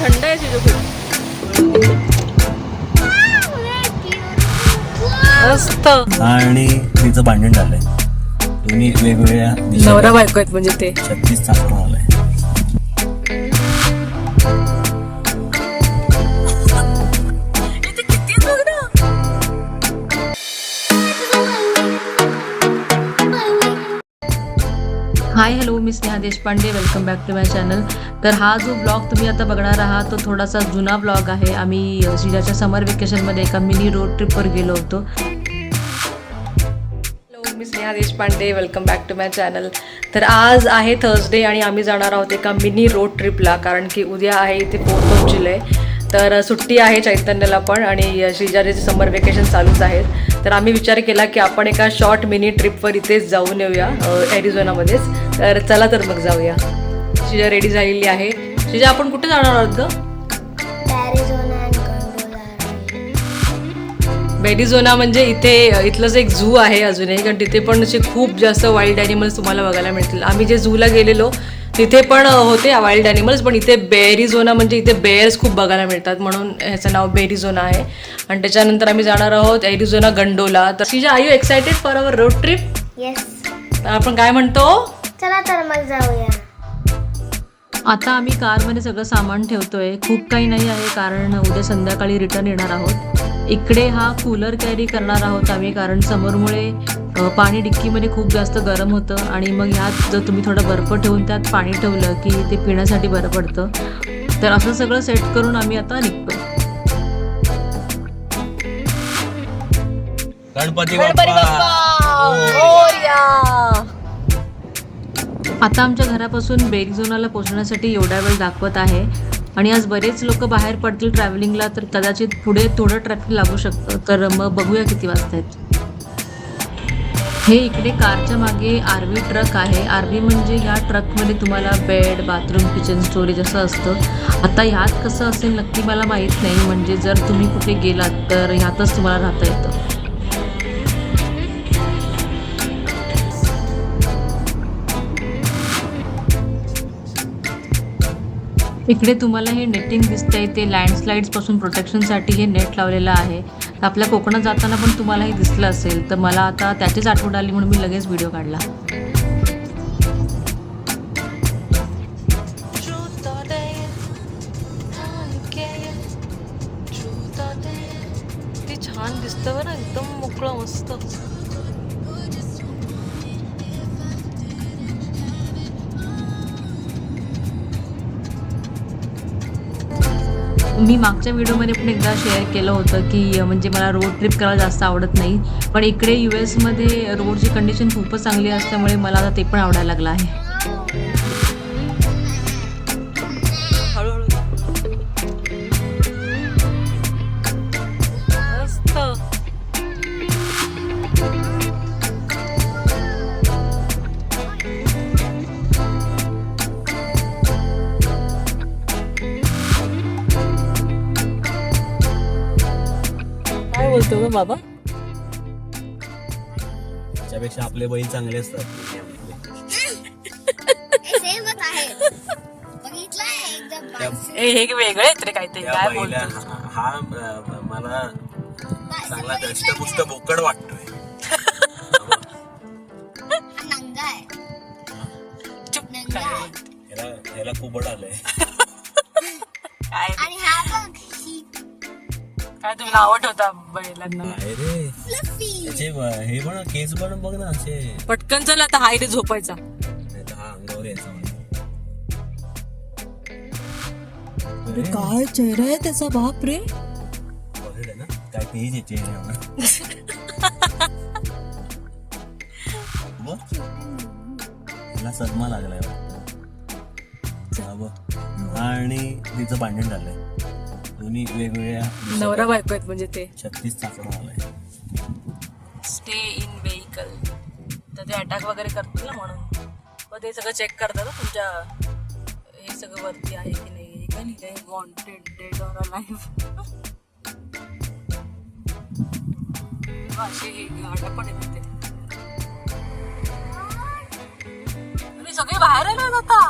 थंड आहे शिजू खूप. मस्त. आणि तिचं भांडण झालंय. दोन्ही वेगवेगळ्या नवरा बायको आहेत म्हणजे ते. छत्तीस चाकून आलाय. Hi hello me Sneha Deshpande. Welcome back to my channel तर हा जो ब्लॉग तुम्ही आता बघणार आहात तो थोडासा जुना ब्लॉग आहे. आम्ही शिजाच्या श्रीजाच्या समर वेकेशनमध्ये एका मिनी रोड ट्रिपवर गेलो होतो. Hello me Sneha Deshpande. Welcome back to my channel तर आज आहे थर्सडे आणि आम्ही जाणार आहोत एका मिनी रोड ट्रिपला कारण की उद्या आहे इथे फोर्थ ऑफ जुलै तर सुट्टी आहे चैतन्यला पण आणि श्रीजाचे समर वेकेशन चालूच आहेत. तर आम्ही विचार केला की आपण एका शॉर्ट मिनी ट्रिपवर इथेच जाऊन येऊया ॲरिझोनामध्येच तर चला तर मग जाऊया. श्रीजा रेडी झालेली आहे. श्रीजा आपण कुठे जाणार आहोत ग. बेरिझोना म्हणजे इथे इथलंच एक झू आहे अजूनही कारण तिथे पण असे खूप जास्त वाईल्ड ॲनिमल्स तुम्हाला बघायला मिळतील. आम्ही जे झूला गेलेलो तिथे पण होते वाईल्ड ॲनिमल्स पण इथे बेरिझोना म्हणजे इथे बेअर्स खूप बघायला मिळतात म्हणून ह्याचं नाव बेरिझोना आहे. आणि त्याच्यानंतर आम्ही जाणार आहोत एरिझोना गंडोला तर तिच्या I you excited for our road trip. तर आपण काय म्हणतो? चला तर मग जाऊया. आता आम्ही कारमध्ये सगळं सामान ठेवतोय. खूप काही नाही आहे कारण उद्या संध्याकाळी रिटर्न येणार आहोत. इकडे हा कूलर कॅरी करणार आहोत आम्ही कारण समोरमुळे पाणी डिक्कीमध्ये खूप जास्त गरम होतं आणि मग ह्यात जर तुम्ही थोडं बर्फ ठेवून त्यात पाणी ठेवलं की ते पिण्यासाठी बरं पडतं. तर असं सगळं सेट करून आम्ही आता निघतो गणपती बाप्पा! आता आमच्या घरापासून बेरिझोनाला पोहोचण्यासाठी एवढा वेळ दाखवत आहे. आणि आज बरेच लोक बाहेर पडतील ट्रॅव्हलिंगला तर कदाचित पुढे थोडं ट्रॅफिक लागू शकतं. तर मग बघूया किती वाजता आहेत हे इकडे कारच्या मागे आर व्ही ट्रक आहे. आर व्ही म्हणजे ह्या ट्रकमध्ये तुम्हाला बेड बाथरूम किचन स्टोरेज असं असतं. आता ह्यात कसं असेल नक्की मला माहीत नाही. म्हणजे जर तुम्ही कुठे गेलात तर ह्यातच तुम्हाला राहता येतं. इकडे तुम्हाला हे नेटिंग दिसतंय ते लँडस्लाईड्सपासून प्रोटेक्शनसाठी हे नेट लावलेलं आहे. आपल्या कोकणात जाताना पण तुम्हाला हे दिसलं असेल. तर मला आता त्याचीच आठवण आली म्हणून मी लगेच व्हिडिओ काढला. मी मागच्या व्हिडिओमध्ये पण एकदा शेअर केलं होतं की म्हणजे मला रोड ट्रिप करायला जास्त आवडत नाही. पण इकडे यू एसमध्ये रोडची कंडिशन खूपच चांगली असल्यामुळे मला आता ते पण आवडायला लागलं आहे. ग बाबा. त्यापेक्षा आपले बैल चांगले असतात. हे वेगळे आहेत रे काहीतरी. काय हा मला चांगला दष्टपुष्ट बोकड वाटतोय. ह्याला ह्याला कुबड आलंय. आणि काय तुम्ही नाव ठेवता बैलांना? काय रे. फ्लफी त्याचे ब- हे पण केस पण बघ ना असे. पटकन चला आता हाय रे झोपायचा. नाही तर हा अंगावर यायचा. अरे काय चेहरा आहे त्याचा बाप रे? बघितलं ना? काय तेज आहे चेहऱ्यावर बघ सदमा लागलाय वाटतं. हा बघ. आणि तिचं भांडण झालंय. दोन्ही वेगवेगळ्या नवरा बायको आहेत म्हणजे ते. छत्तीस चाकून आलाय. स्टे इन व्हेकल तर ते अटॅक वगैरे करतील ना म्हणून. मग ते सगळं चेक करतात ना तुमच्या हे सगळं वरती आहे की नाही हे काय लिहिलंय वॉन्टेड डेड ऑर लाईफ असे हे गाड्या पण आहेत तिथे. तुम्ही सगळे बाहेर आले आता.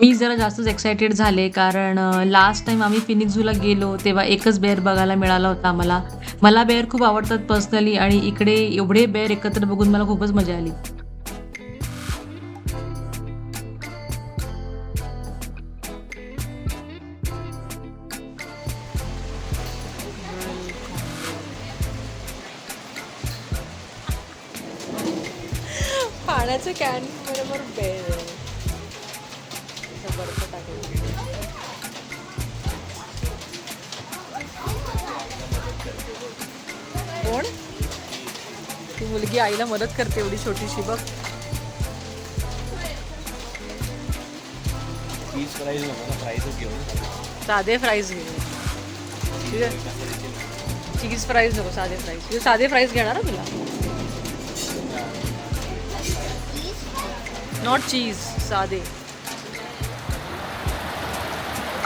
मी जरा जास्तच एक्सायटेड झाले कारण लास्ट टाइम आम्ही फिनिक्स झूला गेलो तेव्हा एकच बेअर बघायला मिळाला होता आम्हाला. मला बेअर खूप आवडतात पर्सनली आणि इकडे एवढे बेअर एकत्र बघून मला खूपच मजा आली. मुलगी आईला मदत करते एवढी छोटीशी बघ. साधे फ्राईज घे. चीज फ्राईज नको साधे फ्राईज तुझे साधे फ्राईज घेणार ना तुला? नॉट चीज साधे.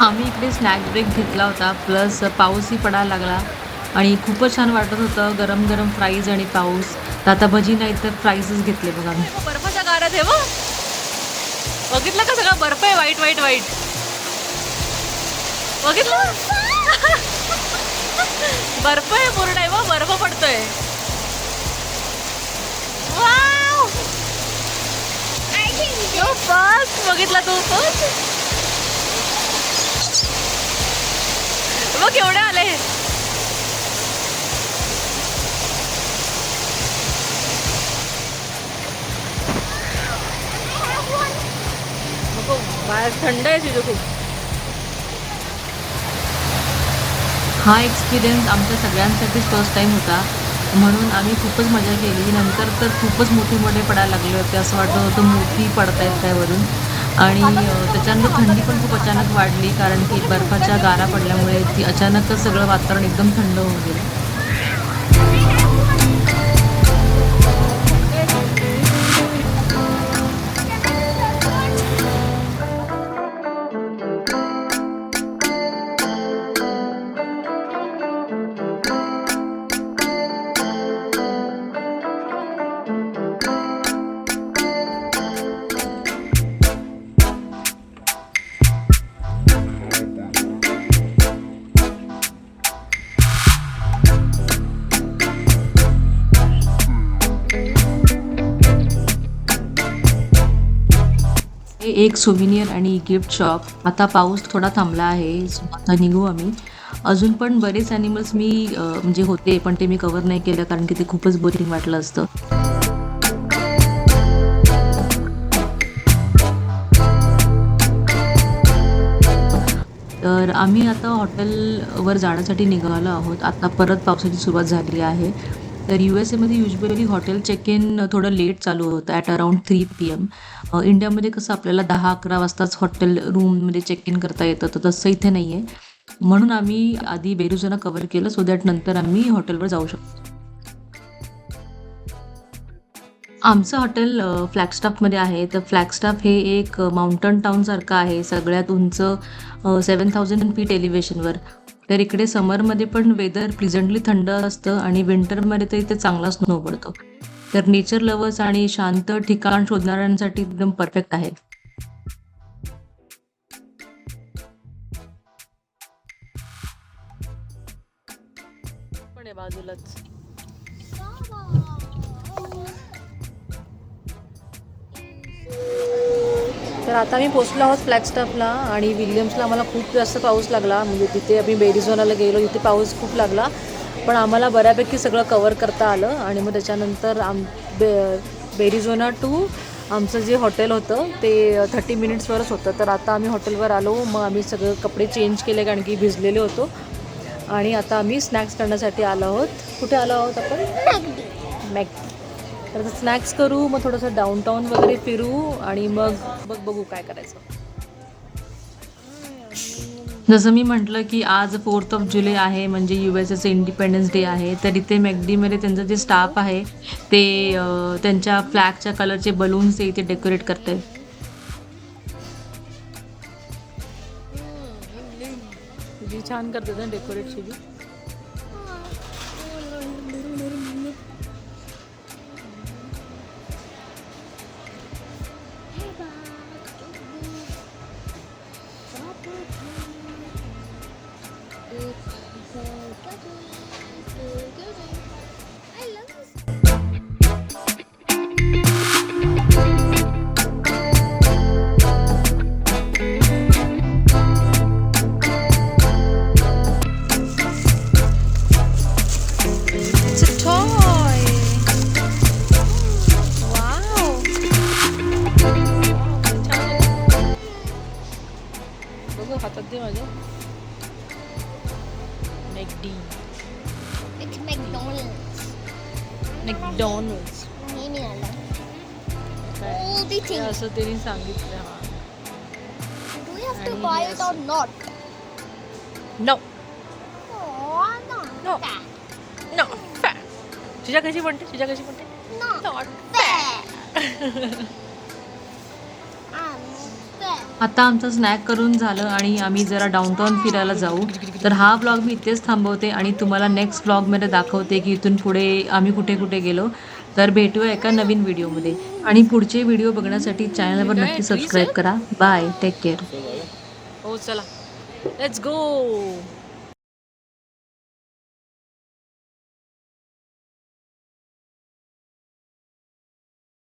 आम्ही इकडे स्नॅक ब्रेक घेतला होता प्लस पाऊसही पडायला लागला. आणि खूपच छान वाटत होतं गरम गरम फ्राईज आणि पाऊस. तर आता भजी नाही तर फ्राईजच घेतले बघा मी. हो, बर्फाच्या गारात आहे बघ बघितलं का सगळं? बर्फ आहे वाईट वाईट वाईट बघितलं? बर्फ आहे पूर्ण आहे बघ बर्फ पडतोय. वाव! बस बघितला तू तो बघ केवढे आले. थंड आहे तिथे खूप. हा एक्सपिरियन्स आमच्या सगळ्यांसाठीच फर्स्ट टाईम होता. म्हणून आम्ही खूपच मजा केली. नंतर तर खूपच मोठे मोठे पडायला लागले होते. असं वाटत होतं मोठी पडत आहेत त्यावरून. आणि त्याच्यानंतर थंडी पण खूप अचानक वाढली. कारण की बर्फाच्या गारा पडल्यामुळे ती अचानकच सगळं वातावरण एकदम थंड होऊन गेलं. हे एक सोविनियर आणि गिफ्ट शॉप आता पाऊस थोडा थांबला आहे आता निघू आम्ही. अजून पण बरेच ॲनिमल्स मी म्हणजे होते पण ते मी कवर नाही केलं कारण की ते खूपच बोरिंग वाटलं असतं. तर आम्ही आता हॉटेलवर जाण्यासाठी निघालो आहोत. आता परत पावसाची सुरुवात झाली आहे. तर यू एस एमध्ये युजली हॉटेल चेक इन थोडं लेट चालू होतं at around three P M इंडियामध्ये कसं आपल्याला दहा अकरा वाजताच हॉटेल रूममध्ये चेक इन करता येतं तर तसं इथे नाही आहे म्हणून आम्ही आधी बेरुजना कवर केलं सो दॅट नंतर आम्ही हॉटेलवर जाऊ शकतो. आमचं हॉटेल फ्लॅगस्टाफमध्ये आहे तर फ्लॅगस्टाफ हे एक माउंटन टाऊनसारखं आहे सगळ्यात उंच सेवन थाउजंड फीट एलिव्हेशनवर तर इकडे समरमध्ये पण वेदर प्लिझंटली थंड असतं आणि विंटरमध्ये तर इथे चांगला स्नो पडतो. तर नेचर लवर्स आणि शांत ठिकाण शोधणाऱ्यांसाठी एकदम परफेक्ट आहे. बाजूलाच. तर आता मी पोचलो आहोत फ्लॅगस्टॉपला आणि विल्यम्सला आम्हाला खूप जास्त पाऊस लागला. म्हणजे तिथे आम्ही बेरिझोनाला गेलो तिथे पाऊस खूप लागला. पण आम्हाला बऱ्यापैकी सगळं कवर करता आलं आणि मग त्याच्यानंतर आम बे बेरिझोना टू आमचं जे हॉटेल होतं ते थर्टी मिनिट्सवरच होतं. तर आता आम्ही हॉटेलवर आलो. मग आम्ही सगळं कपडे चेंज केले कारण की भिजलेले होतो. आणि आता आम्ही स्नॅक्स करण्यासाठी आलो आहोत. कुठे आलो आहोत आपण? मॅक तर स्नॅक्स करू मग थोडंसं डाऊनटाऊन वगैरे फिरू आणि मग बघ बघू काय करायचं. जसं मी म्हटलं की आज फोर्थ ऑफ जुलै आहे म्हणजे यू एस एचं इंडिपेंडन्स डे आहे तर इथे मॅगडीमध्ये त्यांचं जे स्टाफ आहे ते त्यांच्या फ्लॅगच्या कलरचे बलून्स ते इथे डेकोरेट करत छान करते ना डेकोरेट शिवी. The. असं त्यांनी सांगितलं हा Do we have to आणि buy it or असं. not? No Oh, no. No. Fair. No तुझ्या कशी म्हणते तुझ्या कशी म्हणते No. Not Fair. I'm fair. आता आमचं स्नॅक करून झालं आणि आम्ही जरा डाऊनटाऊन फिरायला जाऊ तर हा ब्लॉग मी इथेच थांबवते आणि तुम्हाला नेक्स्ट ब्लॉगमध्ये दाखवते की इथून पुढे आम्ही कुठे कुठे गेलो तर भेटूया एका नवीन व्हिडिओमध्ये. आणि पुढचे व्हिडिओ बघण्यासाठी चॅनलवर नक्की सबस्क्राईब करा. बाय. टेक केअर हो चला. Let's go